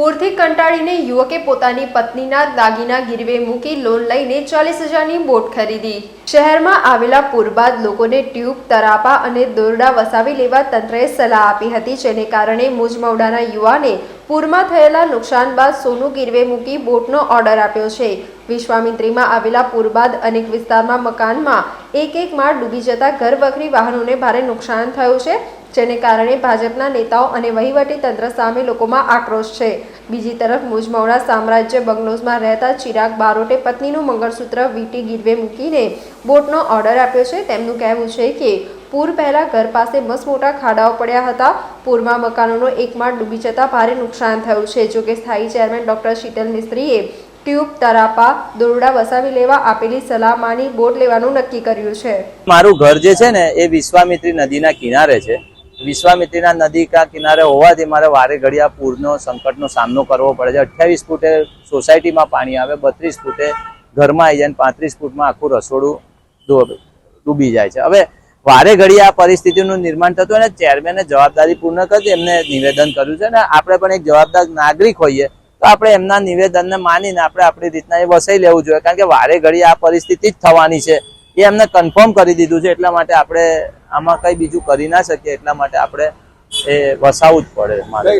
પૂરથી કંટાળીને યુવકે પોતાની પત્નીના દાગીના ગીરવે મૂકી લોન લઈને ચાલીસ હજારની બોટ ખરીદી. શહેરમાં આવેલા પૂર બાદ લોકોને ટ્યુબ તરાપા અને દોરડા વસાવી લેવા તંત્રએ સલાહ આપી હતી, જેને કારણે મુજમવડાના યુવાને પૂરમાં થયેલા નુકસાન બાદ સોનું ગીરવે મૂકી બોટનો ઓર્ડર આપ્યો છે. વિશ્વામિત્રીમાં આવેલા પૂર બાદ અનેક વિસ્તારમાં મકાનમાં એક એક માળ ડૂબી જતા ઘર વખરી વાહનોને ભારે નુકસાન થયું છે. જેને કારણે ભાજપના નેતાઓ અને વહીવટી તંત્ર સામે લોકોમાં આક્રોશ છે. બીજી તરફ મુજમવડા સામ્રાજ્ય બંગલોઝમાં રહેતા ચિરાગ બારોટે પત્નીનું મંગળસૂત્ર વીટી ગીરવે મૂકીને બોટનો ઓર્ડર આપ્યો છે. તેમનું કહેવું છે કે પૂર પહેલા ઘર પાસે મસ્ત મોટા ખાડાઓ પડ્યા હતા. પૂરમાં મકાનોનો એક માળ ડૂબી જતા ભારે નુકસાન થયું છે. જોકે સ્થાયી ચેરમેન ડોક્ટર શીતલ મિસ્ત્રીએ ટ્યુબ, તરાપા, દોરડા વસાવી લેવા આપેલી સલાહ માની બોટ લેવાનું નક્કી કર્યું છે. મારું ઘર જે છે ને, એ વિશ્વામિત્રી નદીના કિનારે છે. વિશ્વામિત્રીના નદી કા કિનારે હોવાથી મારે વારે ઘડિયા પૂરનો સંકટનો સામનો કરવો પડે છે. અઠ્યાવીસ ફૂટે સોસાયટીમાં પાણી આવે, બત્રીસ ફૂટે ઘરમાં આવી જાય અને પાંત્રીસ ફૂટમાં આખું રસોડું ડૂબ- જાય છે. હવે વારે ઘડી આ પરિસ્થિતિનું નિર્માણ થતું અને ચેરમેને જવાબદારી પૂર્ણ કરી એમને નિવેદન કર્યું છે ને આપણે પણ એક જવાબદાર નાગરિક હોઈએ તો આપણે એમના નિવેદનને માનીને આપણે આપણી રીતના એ વસાઈ લેવું જોઈએ. કારણ કે વારે ઘડી આ પરિસ્થિતિ જ થવાની છે. એ એમને કન્ફર્મ કરી દીધું છે એટલા માટે આપણે આમાં કઈ બીજું કરી ના શકીએ એટલા માટે આપણે એ વસાવવું જ પડે મારે.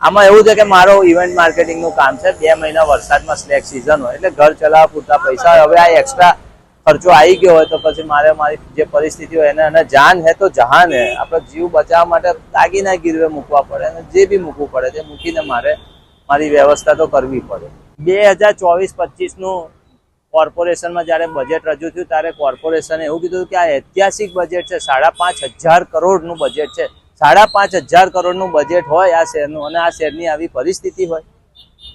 આમાં એવું છે કે મારો ઇવેન્ટ માર્કેટિંગનું કામ છે, બે મહિના વરસાદમાં સ્લેક સિઝન હોય, એટલે ઘર ચલાવવા પૂરતા પૈસા હવે આ એક્સ્ટ્રા ખર્ચો આવી ગયો હોય તો પછી મારે મારી જે પરિસ્થિતિ હોય એને, અને જાન હે તો જહાન હે. આપણે જીવ બચાવવા માટે દાગીના ગીરવે મૂકવા પડે અને જે બી મૂકવું પડે તે મૂકીને મારે મારી વ્યવસ્થા તો કરવી પડે. બે હજાર ચોવીસ પચીસનું કોર્પોરેશનમાં જ્યારે બજેટ રજૂ થયું ત્યારે કોર્પોરેશને એવું કીધું કે આ ઐતિહાસિક બજેટ છે, સાડા પાંચ હજાર કરોડનું બજેટ છે. સાડા પાંચ હજાર કરોડનું બજેટ હોય આ શહેરનું અને આ શહેરની આવી પરિસ્થિતિ હોય.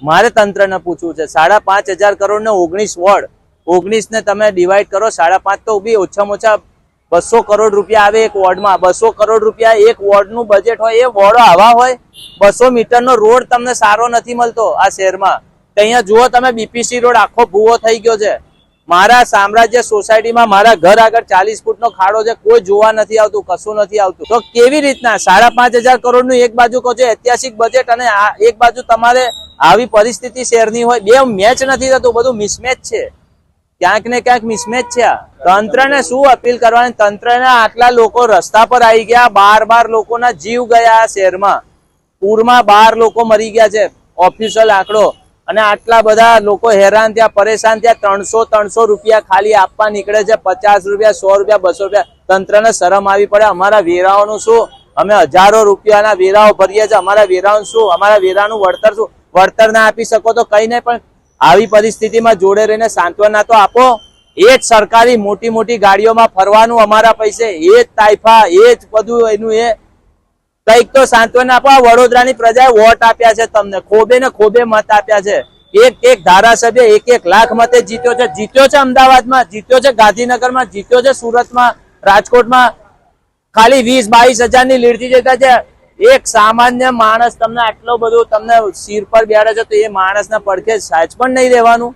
મારે તંત્રને પૂછવું છે, સાડા પાંચ હજાર કરોડને ઓગણીસ વોર્ડ, ઓગણીસને તમે ડિવાઈડ કરો, સાડા પાંચ તો બી ઓછામાં ઓછા બસો કરોડ રૂપિયા આવે એક વોર્ડમાં. બસો કરોડ રૂપિયા એક વોર્ડનું બજેટ હોય, એ વોર્ડો આવા હોય, બસો મીટરનો રોડ તમને સારો નથી મળતો આ શહેરમાં. અહીંયા જુઓ તમે બીપીસી રોડ આખો ભૂવો થઈ ગયો છે. મારા સામ્રાજ્ય સોસાયટીમાં મારા ઘર આગળ ચાલીસ ફૂટનો ખાડો છે. કોઈ જોવા નથી આવતું, કશું નથી આવતું. તો કેવી રીતના સાડા પાંચ હજાર કરોડનું એક બાજુ કહો છો, ઐતિહાસિક બજેટ અને એક બાજુ તમારે આવી પરિસ્થિતિ શહેરની હોય, બે મેચ નથી થતું, બધું મિસમેચ છે. ક્યાંક ને ક્યાંક મિસમેચ છે તંત્રને શું અપીલ કરવાની? તંત્રને આટલા લોકો રસ્તા પર આવી ગયા, બાર બાર લોકોના જીવ ગયા શહેરમાં. પૂરમાં બાર લોકો મરી ગયા છે. ઓફિશિયલ આંકડો અને આટલા બધા લોકો હેરાન થયા, પરેશાન થયા, ત્રણસો ત્રણસો રૂપિયા ખાલી આપવા નીકળે છે, પચાસ રૂપિયા, સો રૂપિયા, બસો રૂપિયા. તંત્રને શરમ આવી પડે, અમારા વેરાઓનું શું? અમે હજારો રૂપિયાના વેરાઓ ભરીએ છીએ, અમારા વેરાઓનું શું? અમારા વેરાનું વળતર શું? વળતર ના આપી શકો તો કઈ નહીં, પણ આવી પરિસ્થિતિમાં જોડે રહીને સાંત્વના તો આપો. એ જ સરકારી મોટી મોટી ગાડીઓમાં ફરવાનું અમારા પૈસે, એ જ તાઇફા એ જ બધું એનું એ કંઈક તો સાંત્વના આપો વડોદરાની પ્રજાએ વોટ આપ્યા છે તમને. ખોબે ને ખોબે મત આપ્યા છે. એક એક ધારાસભ્ય એક એક લાખ મતે જીત્યો છે. જીત્યો છે અમદાવાદમાં, જીત્યો છે ગાંધીનગરમાં, જીત્યો છે સુરતમાં, રાજકોટમાં. ખાલી વીસ બાવીસ હજારની લીડથી જતા છે. એક સામાન્ય માણસ તમને આટલો બધો તમને સિર પર બેડે છે તો એ માણસના પડખે સાચ પણ નહીં રહેવાનું.